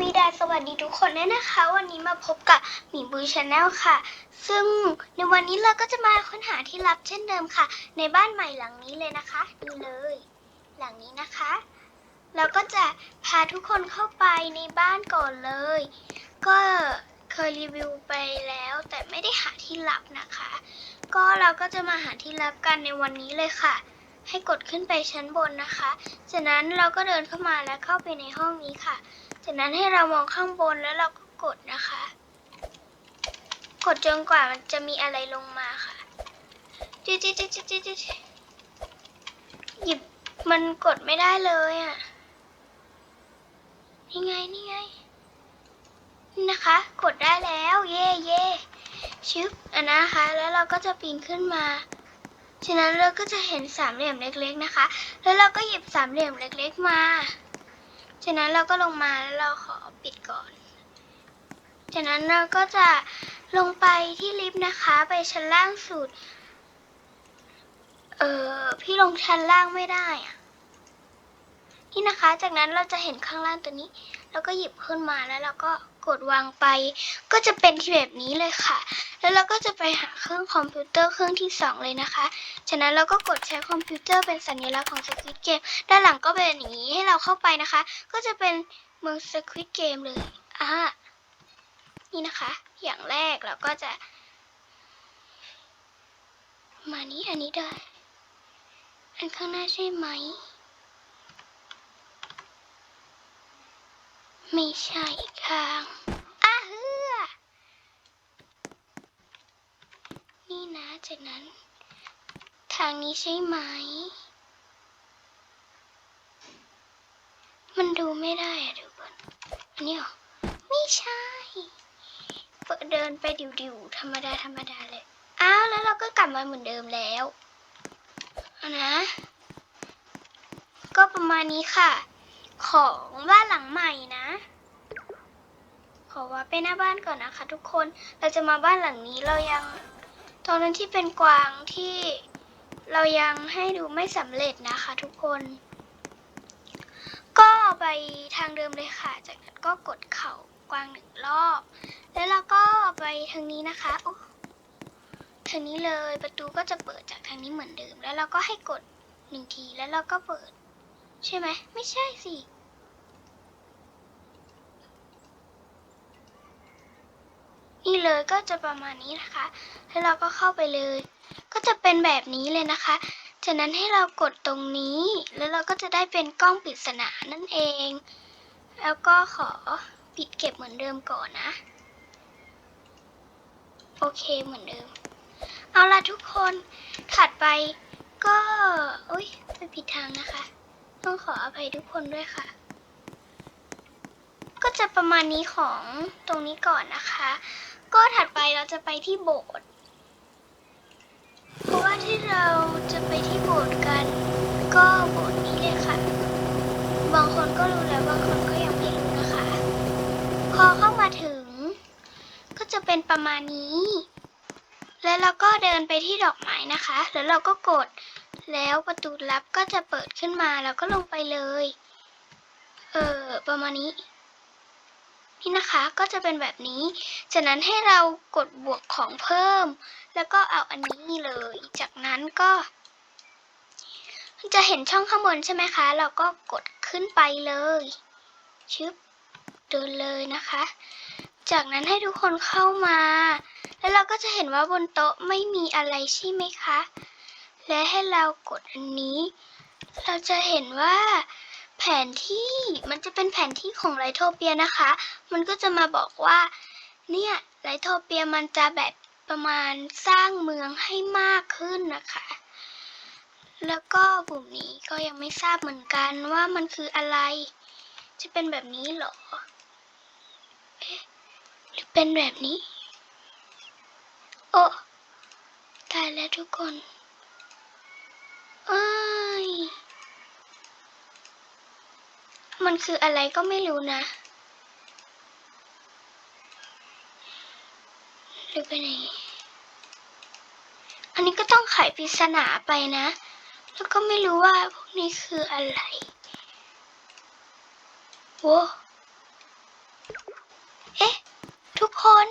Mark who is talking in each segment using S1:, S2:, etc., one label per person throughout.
S1: วีดาสวัสดีทุกคนด้วยนะคะ วันนี้มาพบกับหมีบูชาแนลค่ะ ซึ่งในวันนี้เราก็จะมาค้นหาที่ลับเช่นเดิมค่ะ ในบ้านใหม่หลังนี้เลยนะคะนี่เลย หลังนี้นะคะ เราก็จะพาทุกคนเข้าไปในบ้านก่อนเลย ก็เคยรีวิวไปแล้ว แต่ไม่ได้หาที่ลับนะคะ ก็เราก็จะมาหาที่ลับกันในวันนี้เลยค่ะให้กดขึ้นไปชั้นบนนะคะ จากนั้นเราก็เดินเข้ามาและเข้าไปในห้องนี้ค่ะ จากนั้นให้เรามองข้างบนแล้วเราก็กดนะคะ กดจนกว่ามันจะมีอะไรลงมาค่ะจิ๊ดจิ๊ดจิ๊ดจิ๊ดจิ๊ดจิ๊ดหยิบมันกดไม่ได้เลยอะ นี่ไง นี่ไงนี่นะคะ กดได้แล้ว เย่เย่ชึบอันนะคะ แล้วเราก็จะปีนขึ้นมาฉะนั้นเราก็จะเห็นสามเหลี่ยมเล็กๆนะคะ แล้วเราก็หยิบสามเหลี่ยมเล็กๆมา จากนั้นเราก็ลงมาแล้วเราขอปิดก่อน จากนั้นเราก็จะลงไปที่ลิฟต์นะคะ ไปชั้นล่างสุด เออพี่ลงชั้นล่างไม่ได้อะนี่นะคะ จากนั้นเราจะเห็นข้างล่างตัวนี้ แล้วก็หยิบขึ้นมาแล้วเราก็ กดวางไป ก็จะเป็นที่แบบนี้เลยค่ะ แล้วเราก็จะไปหาเครื่องคอมพิวเตอร์เครื่องที่สองเลยนะคะ ฉะนั้นเราก็กดใช้คอมพิวเตอร์เป็นสัญลักษณ์ของ Squid Game ด้านหลังก็เป็นอย่างนี้ให้เราเข้าไปนะคะ ก็จะเป็นเมือง Squid Game เลยอ่านี่นะคะ อย่างแรกเราก็จะ มานี้อันนี้ได้ อันข้างหน้าใช่ไหม ไม่ใช่อีกข้างอ้าเฮือนี่นะจากนั้น ทางนี้ใช่ไหม มันดูไม่ได้อะทุกคนอันนี้เหรอ ไม่ใช่ เดินไปดิวๆธรรมดาธรรมดาเลย อ้าวแล้วเราก็กลับมาเหมือนเดิมแล้วนะก็ประมาณนี้ค่ะ ของบ้านหลังใหม่นะ ขอว่าไปหน้าบ้านก่อนนะคะ ทุกคนเราจะมาบ้านหลังนี้เรายัง ตอนนั้นที่เป็นกวางที่เรายังให้ดูไม่สำเร็จนะคะ ทุกคน ก็ไปทางเดิมเลยค่ะ จากนั้นก็กดเข่ากวางหนึ่งรอบ แล้วเราก็ไปทางนี้นะคะโอ้ทางนี้เลยประตูก็จะเปิดจากทางนี้เหมือนเดิม แล้วเราก็ให้กดหนึ่งทีแล้วเราก็เปิด ใช่ไหมไม่ใช่สิ เลยก็จะประมาณนี้นะคะ แล้วเราก็เข้าไปเลย ก็จะเป็นแบบนี้เลยนะคะ จากนั้นให้เรากดตรงนี้ แล้วเราก็จะได้เป็นกล้องปริศนานั่นเอง แล้วก็ขอปิดเก็บเหมือนเดิมก่อนนะ โอเคเหมือนเดิม เอาละทุกคนถัดไปก็อุ้ยไปผิดทางนะคะ ต้องขออภัยทุกคนด้วยค่ะ จะประมาณนี้ของตรงนี้ก่อนนะคะ ก็ถัดไปเราจะไปที่โบสถ์เพราะว่าที่เราจะไปที่โบสถ์กัน ก็โบสถ์นี้เลยค่ะ บางคนก็รู้แล้วบางคนก็ยังไม่รู้นะคะ พอเข้ามาถึง ก็จะเป็นประมาณนี้ แล้วเราก็เดินไปที่ดอกไม้นะคะ แล้วเราก็กดแล้วประตูลับก็จะเปิดขึ้นมาแล้วก็ลงไปเลย เออประมาณนี้ นี่นะคะก็จะเป็นแบบนี้ จากนั้นให้เรากดบวกของเพิ่ม แล้วก็เอาอันนี้เลย จากนั้นก็จะเห็นช่องข้างบนใช่ไหมคะ เราก็กดขึ้นไปเลย ชึบเดินเลยนะคะ จากนั้นให้ทุกคนเข้ามา แล้วเราก็จะเห็นว่าบนโต๊ะไม่มีอะไรใช่ไหมคะ และให้เรากดอันนี้ เราจะเห็นว่า แผนที่มันจะเป็นแผนที่ของไลโทเปียนะคะ มันก็จะมาบอกว่า เนี่ยไลโทเปียมันจะแบบประมาณสร้างเมืองให้มากขึ้นนะคะ แล้วก็ปุ่มนี้ก็ยังไม่ทราบเหมือนกันว่ามันคืออะไร จะเป็นแบบนี้หรอหรือเป็นแบบนี้ โอ้ตายแล้วทุกคนเอ้ย มันคืออะไรก็ไม่รู้นะ หรือไปไหน อันนี้ก็ต้องไขปริศนาไปนะ แล้วก็ไม่รู้ว่าพวกนี้คืออะไรโว้เอ๊ะ ทุกคน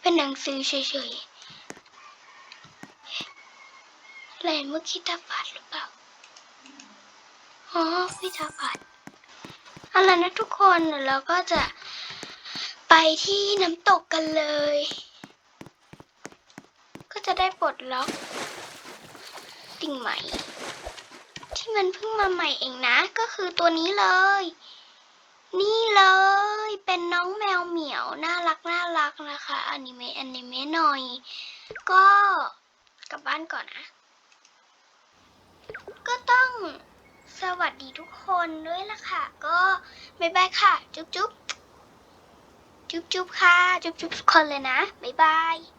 S1: เป็นหนังสือเฉยๆอะไรเมื่อกี้ตาฝาดหรือเปล่า อ๋อพี่ตาฝาดอาล่ะนะทุกคนเดี๋ยวเราก็จะไปที่น้ำตกกันเลย ก็จะได้ปลดล็อกสิ่งใหม่ ที่มันเพิ่งมาใหม่เองนะ ก็คือตัวนี้เลย นี่เลย เป็นน้องแมวเหมียว น่ารักน่ารักนะคะอนิเมะอนิเมะหน่อย ก็กลับบ้านก่อนนะ ก็ต้อง สวัสดีทุกคนด้วยล่ะค่ะ ก็บ๊ายบายค่ะ จุ๊บจุ๊บจุ๊บจุ๊บค่ะ จุ๊บจุ๊บทุกคนเลยนะ บ๊ายบาย